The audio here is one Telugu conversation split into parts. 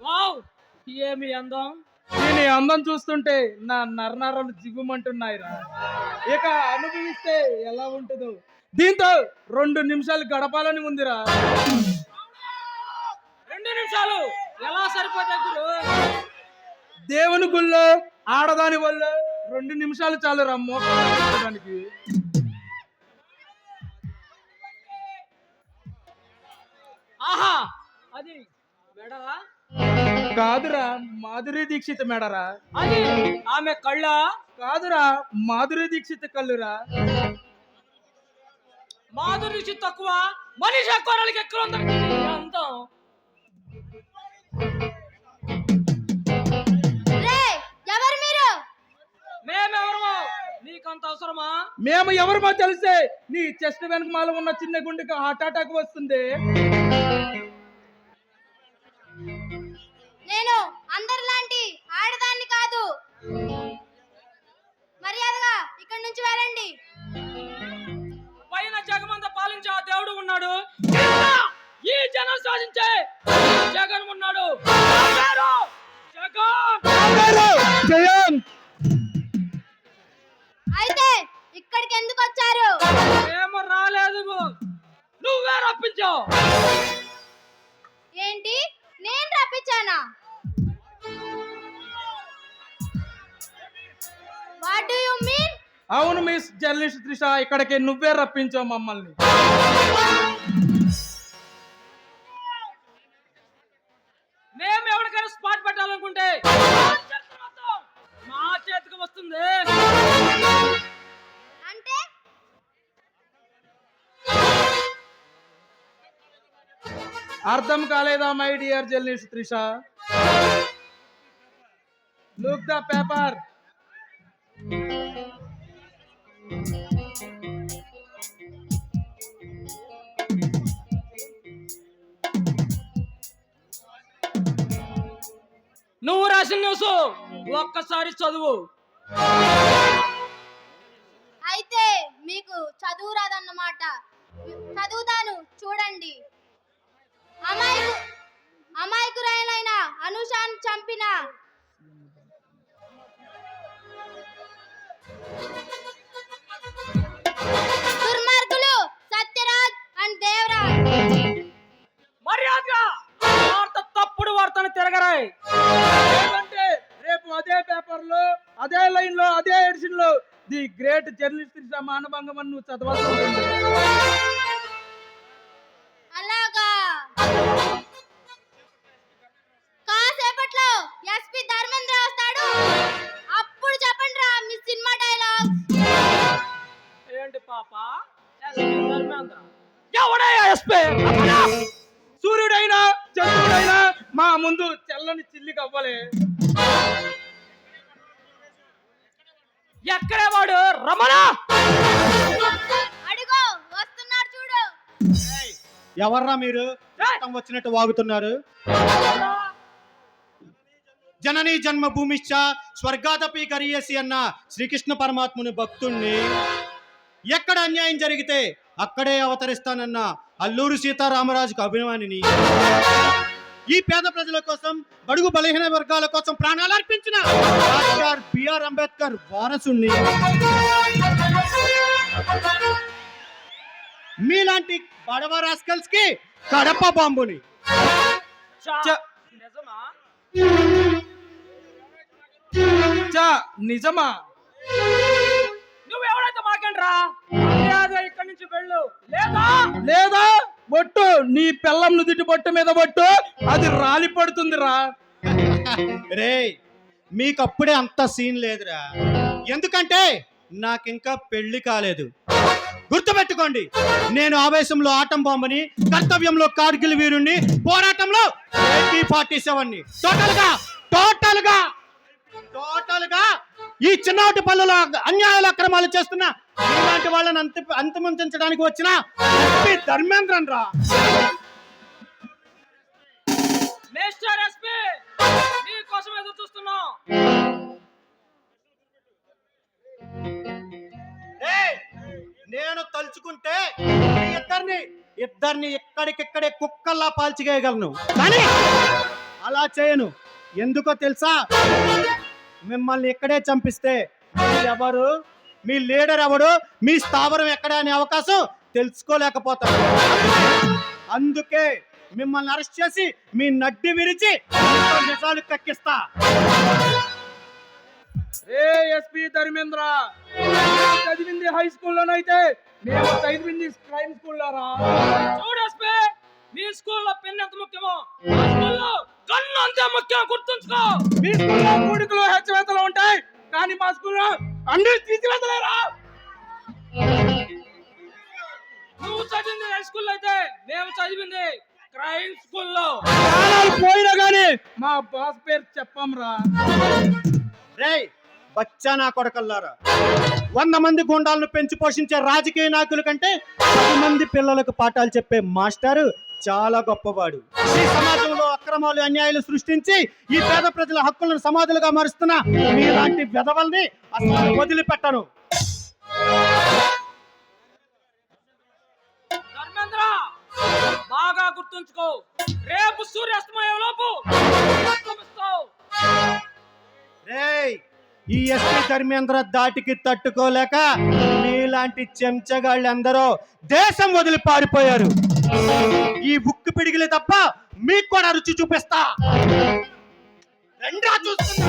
వావ్! ఏమి అందం? దీని అందం చూస్తుంటే నా నరనరాలు జివ్వమంటున్నాయిరా ఇక అనుభవిస్తే ఎలా ఉంటుందో. దీంతో రెండు నిమిషాలు గడపాలని ఉందిరా. రెండు నిమిషాలు! ఎలా సరిపోతాయి దేవుని గుళ్ళో ఆడదాని వల్ల రెండు నిమిషాలు చాలురా మోకానికి అది మెడలా? కాదురా మాధురి దీక్షిత్ మేడరా. అది ఆమె కళ్ళ? కాదురా మాధురి దీక్షిత్ కళ్ళురా. మాధురి తక్కువ మనిషి కొరలకి ఎక్కువ ఉంది ఈ నీకంత అవసరమా? మేము ఎవరిమో తెలిసే నీ చెస్ట్ వెనకమాల ఉన్న చిన్న గుండెకి హార్ట్ అటాక్ వస్తుంది. నేను అందరిలాంటి ఆడదాన్ని కాదు. మర్యాదగా ఇక్కడి నుంచి వెళ్ళండి. పైన జగమంత పాలించే ఆ దేవుడు ఉన్నాడు. ఈ జనం సాధించే జగన్ ఉన్నాడు. అవును మిస్ జర్నలిస్ట్ త్రిష ఇక్కడికి నువ్వే రప్పించావు మమ్మల్ని. మేము ఎవరికైనా స్పాట్ పెట్టాలనుకుంటే మా చేతికి వస్తుంది. అంటే? అర్థం కాలేదా my dear journalist Trisha? Look the paper నువ్వు రాసిన న్యూస్ ఒక్కసారి చదువు. అయితే మీకు చదువు రాదన్నమాట. చదువుతాను చూడండి. అమాయకు అమాయకురాలైన అనుషాన్ చంపిన నువ్వు చదవాల్సి ఉంటుంది అలాగా. కాసేపట్లో ఎస్పి ధర్మేంద్ర వస్తాడు. అప్పుడు చెప్పండి రా మీ సినిమా ఏంటి పాప? ఎస్పీ ధర్మేంద్ర. ఎవడయ్యా ఎస్పీ? సూర్యుడైనా చంద్రుడైనా మా ముందు తెల్లని చిల్లి కవ్వలే ఎక్కడే వాడు? రమణ! ఎవర్రా మీరు? వచ్చినట్టు వాగుతున్నారు. జననీ జన్మ భూమిశ్చ స్వర్గాదపి కరియసి అన్న శ్రీకృష్ణ పరమాత్ముని భక్తుణ్ణి ఎక్కడ అన్యాయం జరిగితే అక్కడే అవతరిస్తానన్న అల్లూరు సీతారామరాజుకు అభిమానిని. ఈ పేద ప్రజల కోసం బడుగు బలహీన వర్గాల కోసం ప్రాణాలు అర్పించిన డాక్టర్ బిఆర్ అంబేద్కర్ వారసుణ్ణి. మీలాంటి బడవ రాస్కల్స్కి కడప బాంబుని. నిజమా? చా. నిజమా? నువ్వు ఎవడైతే మాకేంట్రా మర్యాద ఇక్కడి నుంచి వెళ్ళు. లేదా? లేదా? బొట్టు నీ పిల్లం నుదిటి బొట్టు మీద బొట్టు అది రాలి పడుతుందిరా. రే మీకు అప్పుడే అంత సీన్ లేదురా. ఎందుకంటే నాకింకా పెళ్ళి కాలేదు. గుర్తుపెట్టుకోండి నేను ఆవేశంలో ఆటం బాంబుని కర్తవ్యంలో కార్గిల్ వీరుణ్ణి పోరాటంలో ఫార్టీ సెవెన్ని టోటల్గా టోటల్గా టోటల్గా ఈ చిన్నటి పల్లెల అన్యాయాల అక్రమాలు చేస్తున్న ఇలాంటి వాళ్ళని అంత అంతమొందించడానికి వచ్చిన ఎస్పీ ధర్మేంద్రన్ రా. మిస్టర్ ఎస్పీ మీకోసం ఎదురు చూస్తున్నాం. నేను తలుచుకుంటే మీ ఇద్దరిని ఇద్దరిని ఇక్కడికిక్కడే కుక్కల్లా పాల్చిగేయగలను కానీ అలా చేయను. ఎందుకో తెలుసా? మిమ్మల్ని ఇక్కడే చంపిస్తే మీరు ఎవరు మీ లీడర్ ఎవడు? మీ స్థావరం ఎక్కడ అనే అవకాశం తెలుసుకోలేకపోతారు. అందుకే మిమ్మల్ని అరెస్ట్ చేసి మీ నడ్డి విరిచి నిజాలు కక్కిస్తా ఏ ఎస్పీ ధర్మేంద్ర! చదివింది హై స్కూల్లోనైతే మేము చదివింది క్రైమ్ స్కూల్లో రా చూడు ఎస్పీ మీ స్కూల్లో పెన్ ఎంత ముఖ్యమో? మా స్కూల్లో కన్ను అంతే ముఖ్యం గుర్తుంచుకో. మీ స్కూల్లో కూడికలు హెచ్చవేతలు ఉంటాయి కానీ మా స్కూల్లో అన్ని తీసివేతలేరా? నువ్వు చదివింది హై స్కూల్లో అయితే మేము చదివింది క్రైమ్ స్కూల్లో పోయినా గానీ మా బాస్ పేరు చెప్పం రా రేయ్ బచ్చా నా కొడకల్లారా? వంద మంది గుండాలను పెంచి పోషించే రాజకీయ నాయకుల కంటే పది మంది పిల్లలకు పాఠాలు చెప్పే మాస్టారు చాలా గొప్పవాడు. ఈ సమాజంలో అక్రమాలు అన్యాయాలు సృష్టించి ఈ పేద ప్రజల హక్కులను సమాధులుగా మారుస్తున్న మీలాంటి వెధవల్ని అసలు వదిలిపెట్టను. ధర్మేంద్ర బాగా గుర్తుంచుకో. రేపు సూర్యాస్తమయం లోపు. రేయ్! ఈ ఎస్పీ ధర్మేంద్ర దాటికి తట్టుకోలేక మీలాంటి చెంచగాళ్ళందరూ దేశం వదిలి పారిపోయారు. ఈ ఉక్కు పిడిగిలే తప్ప మీకు కూడా రుచి చూపిస్తా. చూస్తున్నా.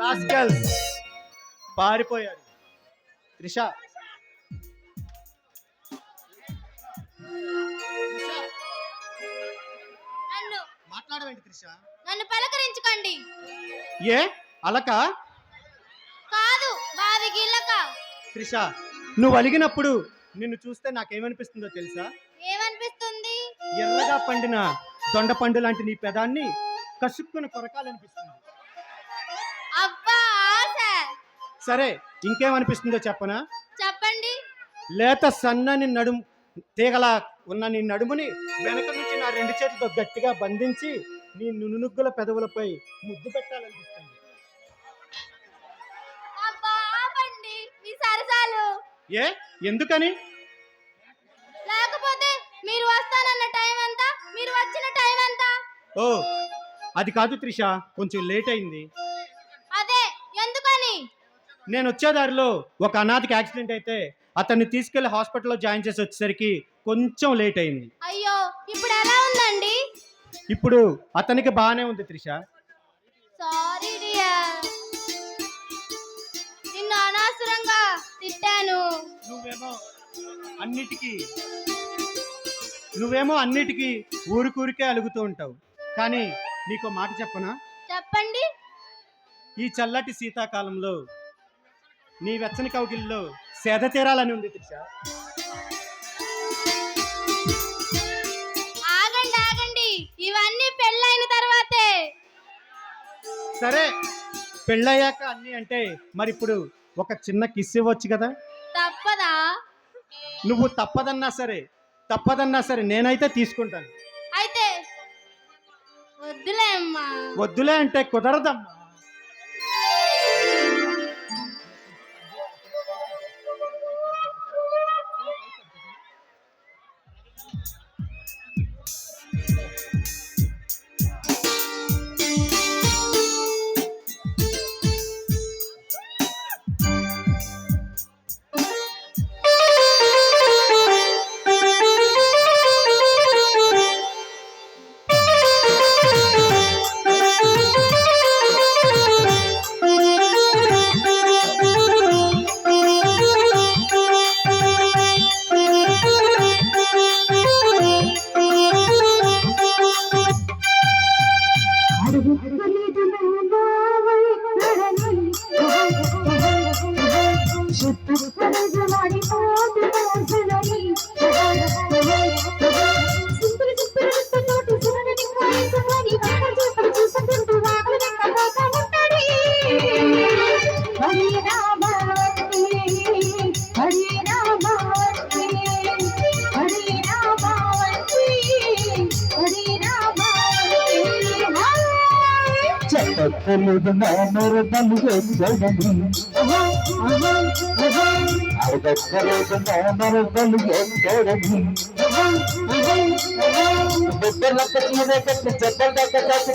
రాస్కల్స్ పారిపోయారు. త్రిష నన్ను. మాట్లాడవేంటి త్రిష? నన్ను పలకరించకండి. ఏ? అలక? కాదు త్రిష నువ్వు అలిగినప్పుడు నిన్ను చూస్తే నాకేమనిపిస్తుందో తెలుసా? ఏమనిపిస్తుంది? ఎర్రగా పండిన దొండ పండు లాంటి నీ పెదాన్ని కసుక్కుని కొరకాలనిపిస్తుంది. అబ్బా ఆశ. సరే ఇంకేమనిపిస్తుందో చెప్పనా? చెప్పండి. లేత సన్నని నడుము తీగలా ఉన్న నీ నడుముని వెనక నుంచి నా రెండు చేతులతో గట్టిగా బంధించి నీ నునుగుల పెదవులపై ముద్దు పెట్టాలనిపిస్తుంది. ఏ? ఎందుకని? లేకపోతే మీరు వస్తానన్న టైం అంతా? మీరు వచ్చిన టైం అంతా? ఓ అది కాదు త్రిష కొంచెం లేట్ అయింది. అదే ఎందుకని? నేను వచ్చే దారిలో ఒక అనాథకి యాక్సిడెంట్ అయితే అతన్ని తీసుకెళ్ళి హాస్పిటల్లో జాయిన్ చేసి వచ్చేసరికి కొంచెం లేట్ అయింది. అయ్యో ఇప్పుడు ఎలా ఉందండి? ఇప్పుడు అతనికి బాగానే ఉంది త్రిష. సారీ డియర్ నిన్ను అనవసరంగా తిట్టాను. నువ్వేమో అన్నిటికీ నువ్వేమో అన్నిటికీ ఊరికూరికే అలుగుతూ ఉంటావు. కానీ నీకు మాట చెప్పనా? చెప్పండి. ఈ చల్లటి శీతాకాలంలో నీ వెచ్చని కౌగిల్లో సేద తీరాలని ఉంది త్రిష. ఆగండి ఆగండి. ఇవన్నీ పెళ్ళైన తర్వాతే. సరే పెళ్ళయ్యాక అన్నీ అంటే మరి ఇప్పుడు ఒక చిన్న కిస్ ఇవ్వచ్చు కదా? తప్పదా? నువ్వు తప్పదన్నా సరే తప్పదన్నా సరే నేనైతే తీసుకుంటాను. అయితే వద్దులే అమ్మా. వద్దులే అంటే కుదరదమ్మా.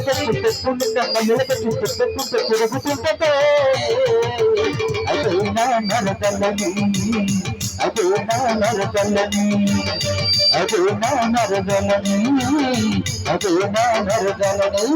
కట్టి పెట్టుకుంటే మహిళ కట్టి పెట్టుకుంటే తిరుగుతుంటే అదే నా నరదలని అదే నా నరదలని అదే నా నరదలని అదే నా నరదలని